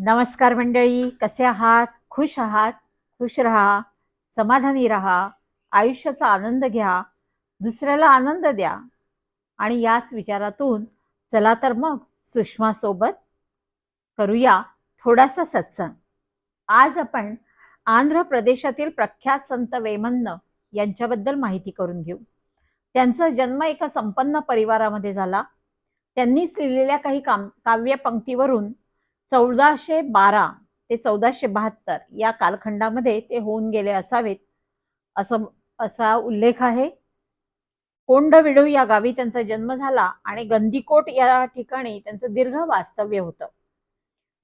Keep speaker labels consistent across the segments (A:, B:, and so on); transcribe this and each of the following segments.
A: नमस्कार मंडळी कसे आहात? खुश आहात? खुश राहा समाधानी राहा आयुष्याचा आनंद घ्या दुसऱ्याला आनंद द्या. आणि याच विचारातून चला तर मग सुषमासोबत करूया थोडासा सत्संग. आज आपण आंध्र प्रदेशातील प्रख्यात संत वेमन्न यांच्याबद्दल माहिती करून घेऊ. त्यांचा जन्म एका संपन्न परिवारामध्ये झाला. त्यांनीच लिहिलेल्या काही काम काव्यपंक्तीवरून चौदाशे बारा ते चौदाशे बहात्तर या कालखंडामध्ये ते होऊन गेले असावेत असं असा उल्लेख आहे. कोंडविडू या गावी त्यांचा जन्म झाला आणि गंदीकोट या ठिकाणी त्यांचं दीर्घ वास्तव्य होतं.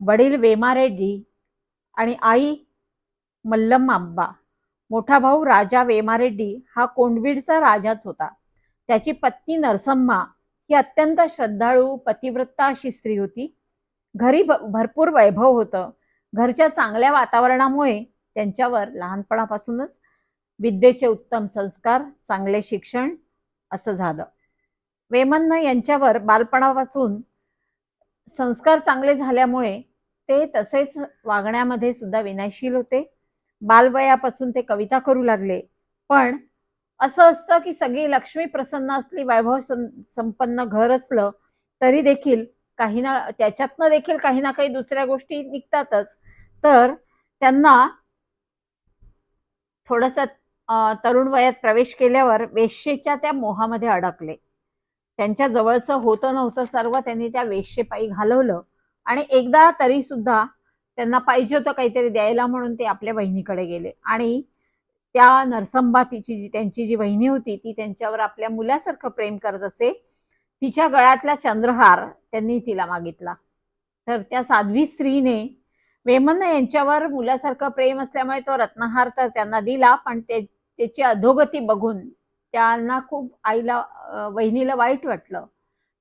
A: वडील वेमारेड्डी आणि आई मल्लम आंबा मोठा भाऊ राजा वेमारेड्डी हा कोंडवीडचा राजाच होता. त्याची पत्नी नरसम्मा ही अत्यंत श्रद्धाळू पतिव्रता अशी स्त्री होती. घरी भरपूर वैभव होतं. घरच्या चांगल्या वातावरणामुळे त्यांच्यावर लहानपणापासूनच विद्येचे उत्तम संस्कार चांगले शिक्षण असं झालं. वेमन्न यांच्यावर बालपणापासून संस्कार चांगले झाल्यामुळे ते तसेच वागण्यामध्ये सुद्धा विनयशील होते. बालवयापासून ते कविता करू लागले. पण असं असतं की सगळी लक्ष्मी प्रसन्न असली वैभव सं- संपन्न घर असलं तरी देखील काही ना त्याच्यातनं देखील काही ना काही दुसऱ्या गोष्टी निघतातच. तर त्यांना थोडंसं तरुण वयात प्रवेश केल्यावर वेश्येच्या त्या मोहामध्ये अडकले. त्यांच्या जवळचं होतं नव्हतं सर्व त्यांनी त्या वेश्येपायी घालवलं. आणि एकदा तरी सुद्धा त्यांना पाहिजे होतं काहीतरी द्यायला म्हणून ते आपल्या बहिणीकडे गेले. आणि त्या नरसंबा तिची जी त्यांची जी बहिणी होती ती त्यांच्यावर आपल्या मुलासारखं प्रेम करत असे तिच्या गळ्यातला चंद्रहार त्यांनी तिला मागितला. तर त्या साध्वी स्त्रीने वेमन यांच्यावर मुलासारखं प्रेम असल्यामुळे तो रत्नहार तर त्यांना दिला पण ते त्याची अधोगती बघून त्यांना खूप आईला वहिनीला वाईट वाटलं.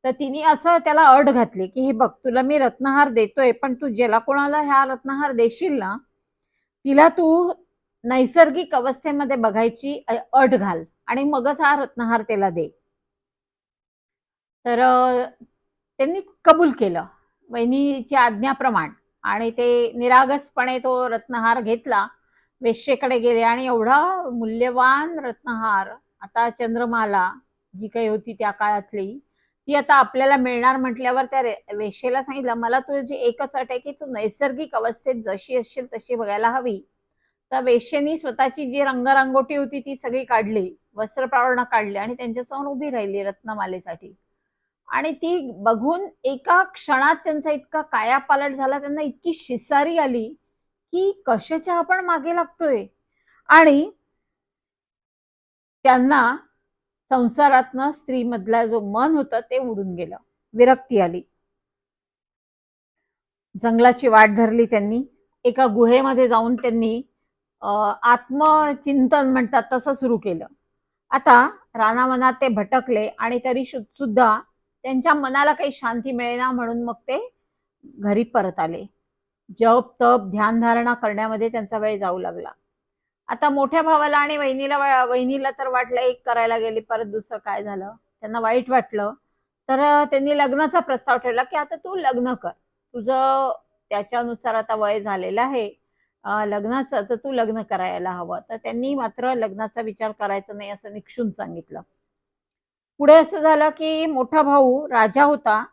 A: तर तिने असं त्याला अट घातली की हे बघ तुला मी रत्नहार देतोय पण तू ज्याला कोणाला ह्या रत्नहार देशील ना तिला तू नैसर्गिक अवस्थेमध्ये बघायची अट घाल आणि मगच हा रत्नहार त्याला दे. तर त्यांनी कबूल केलं. वहिनीच्या आज्ञाप्रमाण आणि ते निरागसपणे तो रत्नहार घेतला. वेश्येकडे गेले आणि एवढा मूल्यवान रत्नहार आता चंद्रमाला जी काही होती त्या काळातली ती आता आपल्याला मिळणार म्हटल्यावर त्या वेश्येला सांगितलं मला तुझी एकच अट आहे की तू नैसर्गिक अवस्थेत जशी असशील तशी बघायला हवी. तर वेश्येनी स्वतःची जी रंगरांगोटी होती ती सगळी काढली. वस्त्रप्रावरणं काढली आणि त्यांच्यासमोर उभी राहिली रत्नमालेसाठी. आणि ती बघून एका क्षणात त्यांचा इतका कायापालट झाला त्यांना इतकी शिसारी आली की कशाच्या आपण मागे लागतोय. आणि त्यांना संसारातनं स्त्रीमधला जो मन होतं ते उडून गेलं. विरक्ती आली. जंगलाची वाट धरली त्यांनी. एका गुहेमध्ये जाऊन त्यांनी आत्मचिंतन म्हणतात तसं सुरू केलं. आता रानामनात ते भटकले आणि तरी सुद्धा त्यांच्या मनाला काही शांती मिळेना म्हणून मग ते घरी परत आले. जप तप ध्यानधारणा करण्यामध्ये त्यांचा वेळ जाऊ लागला. आता मोठ्या भावाला आणि वहिनीला वहिनीला तर वाटलं एक करायला गेली परत दुसरं काय झालं? त्यांना वाईट वाटलं. तर त्यांनी लग्नाचा प्रस्ताव ठेवला की आता तू लग्न कर. तुझं त्याच्यानुसार आता वय झालेलं आहे. लग्नाचं तर तू लग्न करायला हवं. तर त्यांनी मात्र लग्नाचा विचार करायचा नाही असं निक्षून सांगितलं. पुढे असं झालं की मोठा भाऊ राजा होता.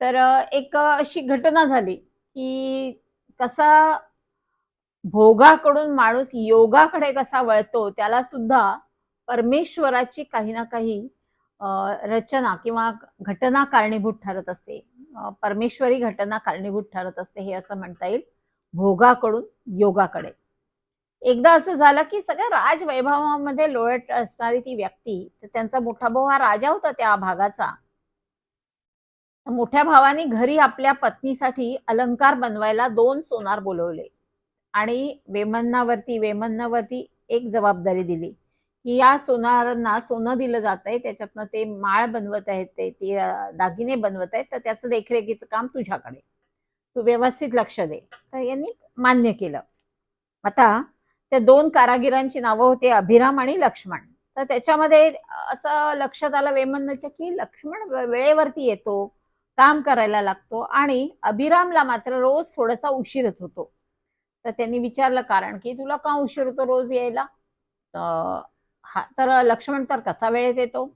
A: तर एक अशी घटना झाली की कसा भोगाकडून माणूस योगाकडे कसा वळतो त्याला सुद्धा परमेश्वराची काही ना काही रचना किंवा घटना कारणीभूत ठरत असते. परमेश्वरी घटना कारणीभूत ठरत असते हे असं म्हणता येईल. भोगाकडून योगाकडे. एकदा असं झालं की सगळ्या राजवैभवामध्ये लोळत असणारी ती व्यक्ती तर त्यांचा मोठा भाऊ हा राजा होता त्या भागाचा. मोठ्या भावाने घरी आपल्या पत्नीसाठी अलंकार बनवायला दोन सोनार बोलवले. आणि वेमन्नावरती वेमन्नावरती एक जबाबदारी दिली की या सोनारांना सोनं दिलं जात आहे त्याच्यातनं ते माळ बनवत आहेत ते ते दागिने बनवत आहेत तर त्याचं देखरेखीचं काम तुझ्याकडे. तू व्यवस्थित लक्ष दे. तर यांनी मान्य केलं. आता त्या दोन कारागिरांची नावं होती अभिराम आणि लक्ष्मण. तर त्याच्यामध्ये असं लक्षात आलं वेमन्नाच्या की लक्ष्मण वेळेवरती येतो काम करायला लागतो आणि अभिरामला मात्र रोज थोडासा उशीरच होतो. तर त्यांनी विचारलं कारण की तुला का उशीर होतो रोज यायला? तर हा तर लक्ष्मण तर कसा वेळेत येतो?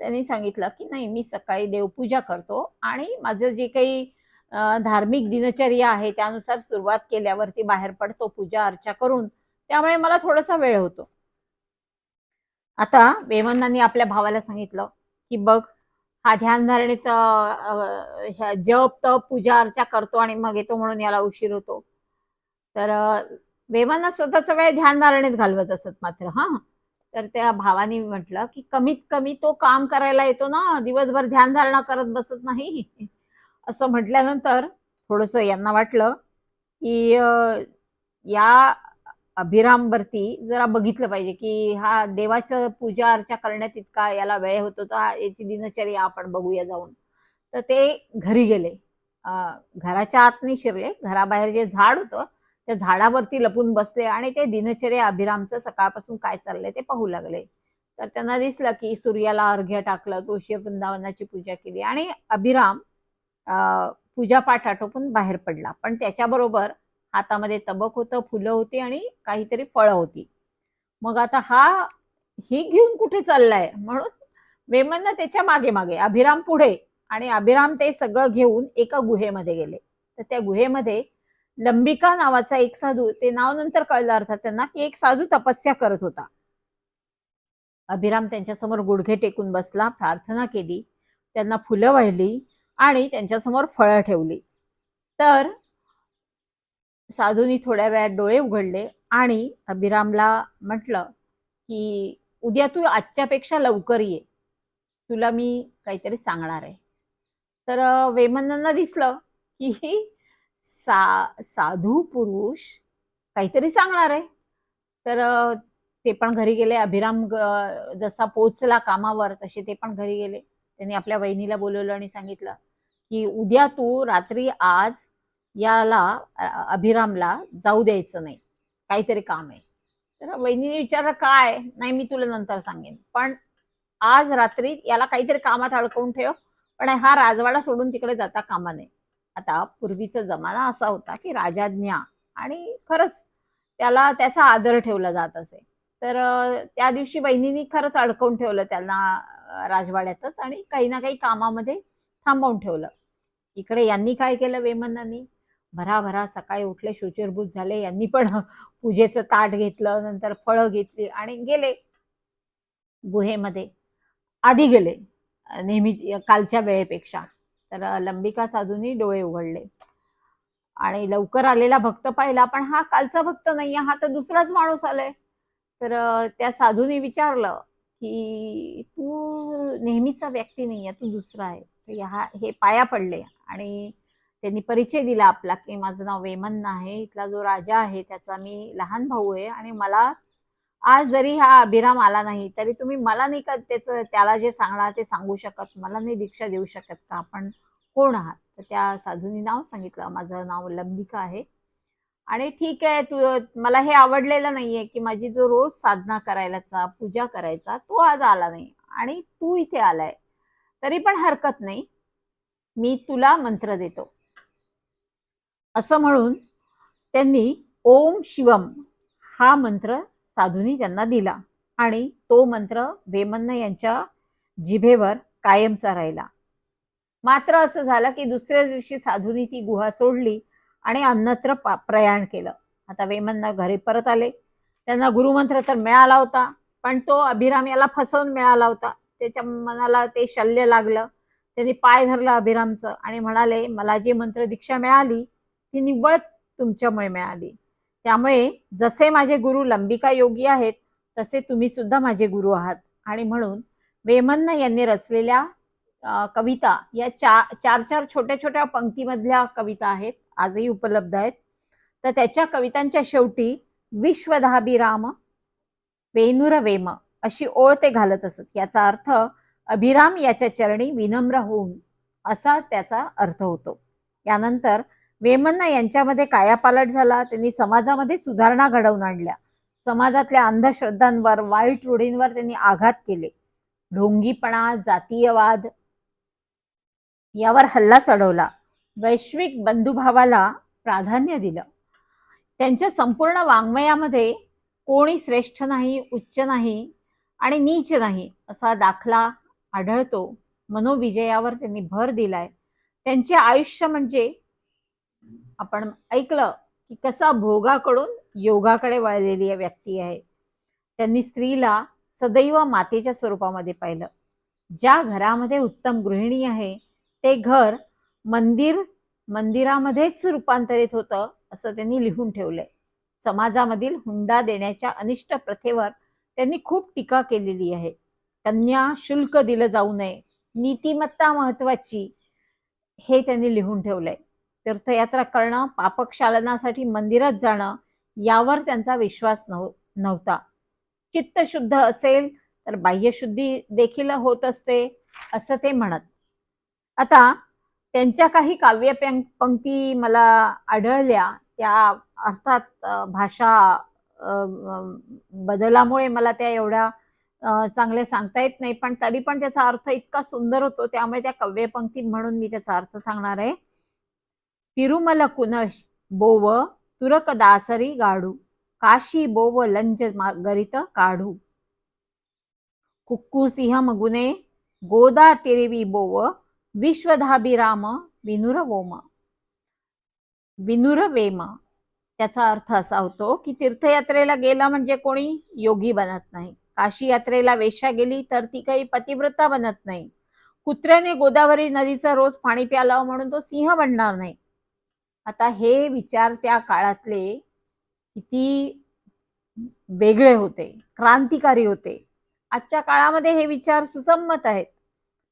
A: त्यांनी सांगितलं की नाही मी सकाळी देवपूजा करतो आणि माझं जे काही धार्मिक दिनचर्या आहे त्यानुसार सुरुवात केल्यावरती बाहेर पडतो पूजा अर्चा करून त्यामुळे मला थोडासा वेळ होतो. आता वेमनांनी आपल्या भावाला सांगितलं की बघ हा ध्यान धारणेत जप तप पूजा अर्चा करतो आणि मग येतो म्हणून याला उशीर होतो. तर वेमांना स्वतःचा वेळ ध्यान धारणेत घालवत असत मात्र हा. तर त्या भावाने म्हटलं की कमीत कमी तो काम करायला येतो ना दिवसभर ध्यान धारणा करत बसत नाही. असं म्हटल्यानंतर थोडस यांना वाटलं की या अभिरामवरती जरा बघितलं पाहिजे की हा देवाचं पूजा अर्चा करण्यात इतका याला वेळ होतो तर याची दिनचर्या आपण बघूया जाऊन. तर ते घरी गेले. घराच्या आत नाही शिरले. घराबाहेर जे झाड होतं त्या झाडावरती लपून बसले आणि ते दिनचर्या अभिरामचं सकाळपासून काय चाललंय ते पाहू लागले. तर त्यांना दिसलं की सूर्याला अर्घ्य टाकलं तुळशी वृंदावनाची पूजा केली आणि अभिराम पूजा पूजापाठ आटोपून बाहेर पडला. पण त्याच्याबरोबर हातामध्ये तबक होतं फुलं होती आणि काहीतरी फळं होती. मग आता हा ही घेऊन कुठे चाललाय? म्हणून वेमन त्याच्यामागे मागे अभिराम पुढे आणि अभिराम ते सगळं घेऊन एका गुहेमध्ये गेले. तर त्या गुहेमध्ये लंबिका नावाचा एक साधू ते नाव नंतर कळलं अर्थात त्यांना की एक साधू तपस्या करत होता. अभिराम त्यांच्यासमोर गुडघे टेकून बसला प्रार्थना केली त्यांना फुलं वाहिली आणि त्यांच्यासमोर फळं ठेवली. तर साधूनी थोड्या वेळात डोळे उघडले आणि अभिरामला म्हटलं की उद्या तू आजच्यापेक्षा लवकर ये. तुला मी काहीतरी सांगणार आहे. तर वेमनांना दिसलं की सा साधू पुरुष काहीतरी सांगणार आहे. तर ते पण घरी गेले. अभिराम जसा पोचला कामावर तसे ते पण घरी गेले. त्यांनी आपल्या वहिनीला बोलवलं आणि सांगितलं की उद्या तू रात्री आज याला अभिरामला जाऊ द्यायचं नाही. काहीतरी काम आहे. तर वहिनीने विचारलं काय? नाही मी तुला नंतर सांगेन. पण आज रात्री याला काहीतरी कामात अडकवून ठेव. पण हा राजवाडा सोडून तिकडे जाता कामा नये. आता पूर्वीचा जमाना असा होता की राजाज्ञा आणि खरंच त्याला त्याचा आदर ठेवला जात असे. तर त्या दिवशी बहिणींनी खरंच अडकवून ठेवलं त्यांना राजवाड्यातच आणि काही ना काही कामामध्ये थांबवून ठेवलं. इकडे यांनी काय केलं वेमनांनी? भराभरा सकाळी उठले शुचिरभूत झाले. यांनी पण पूजेचं ताट घेतलं नंतर फळं घेतली आणि गेले गुहेमध्ये. आधी गेले नेहमी कालच्या वेळेपेक्षा. तर लंबिका साधूंनी डोळे उघडले. आणि लवकर आलेला भक्त पाहिला पण हा कालचा भक्त नाहीये हा तर दुसराच माणूस आलाय. तर त्या साधूने विचारलं की तू नेहमीचा व्यक्ती नाहीये तू दुसरा आहे. तर ह्या हे पाया पडले आणि त्यांनी परिचय दिला आपला की माझं नाव वेमन आहे इथला जो राजा आहे त्याचा मी लहान भाऊ आहे आणि मला आज जरी हा अभिराम आला नाही तरी तुम्ही मला नाही का त्याचं त्याला जे सांगणार ते सांगू शकत मला नाही दीक्षा देऊ शकत का? आपण कोण आहात? तर त्या साधूंनी नाव सांगितलं माझं नाव लंबिका आहे. आणि ठीक आहे तू मला हे आवडलेलं नाहीये की माझी जो रोज साधना करायलाचा पूजा करायचा तो आज आला नाही. आणि तू इथे आलाय तरी पण हरकत नाही. मी तुला मंत्र देतो. असं म्हणून त्यांनी ओम शिवम हा मंत्र साधूंनी त्यांना दिला. आणि तो मंत्र वेमन्न यांच्या जिभेवर कायमचा राहिला. मात्र असं झालं की दुसऱ्या दिवशी साधूंनी ती गुहा सोडली आणि अन्नत्र पा- प्रयाण केलं. आता वेमन्न घरी परत आले. त्यांना गुरुमंत्र तर मिळाला होता पण तो अभिराम याला फसवून मिळाला होता. त्याच्या मनाला ते शल्य लागलं. त्यांनी पाय धरला अभिरामचं आणि म्हणाले मला जी मंत्र दीक्षा मिळाली ती निव्वळ तुमच्यामुळे मिळाली. त्यामुळे जसे माझे गुरु लंबिका योगी आहेत तसे तुम्ही सुद्धा माझे गुरु आहात. आणि म्हणून वेमन्न यांनी रचलेल्या कविता या चा चार चार छोट्या छोट्या पंक्तीमधल्या कविता आहेत आजही उपलब्ध आहेत. तर त्याच्या कवितांच्या शेवटी विश्वधाभिराम वेनुर वेम अशी ओळ ते घालत असत. याचा अर्थ अभिराम याच्या चरणी विनम्र होऊन असा त्याचा अर्थ होतो. यानंतर वेमन्ना यांच्यामध्ये कायापालट झाला त्यांनी समाजामध्ये सुधारणा घडवून आणल्या. समाजातल्या अंधश्रद्धांवर वाईट रूढींवर त्यांनी आघात केले. ढोंगीपणा जातीयवाद यावर हल्ला चढवला. वैश्विक बंधुभावाला प्राधान्य दिलं. त्यांच्या संपूर्ण वाङ्मयामध्ये कोणी श्रेष्ठ नाही उच्च नाही आणि नीच नाही असा दाखला आढळतो. मनोविजयावर त्यांनी भर दिलाय. त्यांचे आयुष्य म्हणजे आपण ऐकलं की कसा भोगाकडून योगाकडे वळलेली व्यक्ती आहे. त्यांनी स्त्रीला सदैव मातेच्या स्वरूपामध्ये पाहिलं. ज्या घरामध्ये उत्तम गृहिणी आहे ते घर मंदिर मंदिरामध्येच रूपांतरित होतं असं त्यांनी लिहून ठेवलंय. समाजामधील हुंडा देण्याच्या अनिष्ट प्रथेवर त्यांनी खूप टीका केलेली आहे. कन्या शुल्क दिलं जाऊ नये नीतिमत्ता महत्वाची हे त्यांनी लिहून ठेवलंय. तीर्थयात्रा करणं पापक्षालनासाठी मंदिरात जाणं यावर त्यांचा विश्वास नव नव्हता. चित्त शुद्ध असेल तर बाह्यशुद्धी देखील होत असते असं ते म्हणत. आता त्यांच्या काही काव्य पंक्ती मला आढळल्या. त्या अर्थात भाषा बदलामुळे मला त्या एवढ्या चांगले सांगता येत नाही. पण तरी पण त्याचा अर्थ इतका सुंदर होतो. त्यामुळे त्या काव्यपंक्ती म्हणून मी त्याचा अर्थ सांगणार आहे. तिरुमल कुनश बोव तुरकदासरी गाडू काशी बोव लंज गरित काढू. कुक्कू सिंह मगुने गोदा तिरवी बोव विश्वधाभिराम विनुर वोम विनुर वेम त्याचा अर्थ असा होतो की तीर्थयात्रेला गेला म्हणजे कोणी योगी बनत नाही. काशी यात्रेला वेश्या गेली तर ती काही पतिव्रता बनत नाही. कुत्र्याने गोदावरी नदीचं रोज पाणी प्यालावं म्हणून तो सिंह बनणार नाही. आता हे विचार त्या काळातले किती वेगळे होते क्रांतिकारी होते. आजच्या काळामध्ये हे विचार सुसंमत आहेत.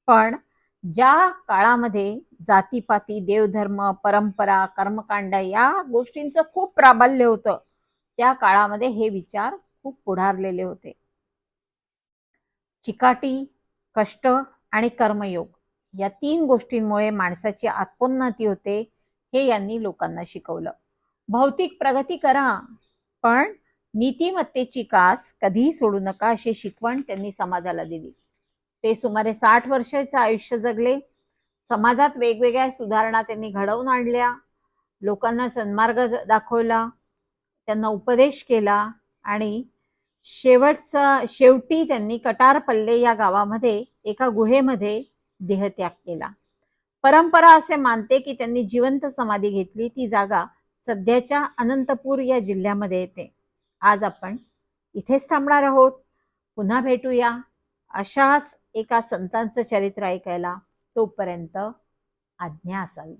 A: पण ज्या काळामध्ये जातीपाती देवधर्म परंपरा कर्मकांड या गोष्टींचं खूप प्राबल्य होतं त्या काळामध्ये हे विचार खूप पुढारलेले होते. चिकाटी कष्ट आणि कर्मयोग या तीन गोष्टींमुळे माणसाची आत्मोन्नती होते हे यांनी लोकांना शिकवलं. भौतिक प्रगती करा पण नीतिमत्तेची कास कधीही सोडू नका अशी शिकवण त्यांनी समाजाला दिली. ते सुमारे साठ वर्षाचं आयुष्य जगले. समाजात वेगवेगळ्या सुधारणा त्यांनी घडवून आणल्या. लोकांना सन्मार्ग दाखवला. त्यांना उपदेश केला आणि शेवटचा शेवटी त्यांनी कटारपल्ले या गावामध्ये एका गुहेमध्ये देहत्याग केला. परंपरा असे मानते की त्यांनी जिवंत समाधी घेतली. ती जागा सध्याच्या अनंतपूर या जिल्ह्यामध्ये येते. आज आपण इथेच थांबणार आहोत. पुन्हा भेटूया. अशाच एका संतांचं चरित्र ऐकायला तोपर्यंत आज्ञा असावी.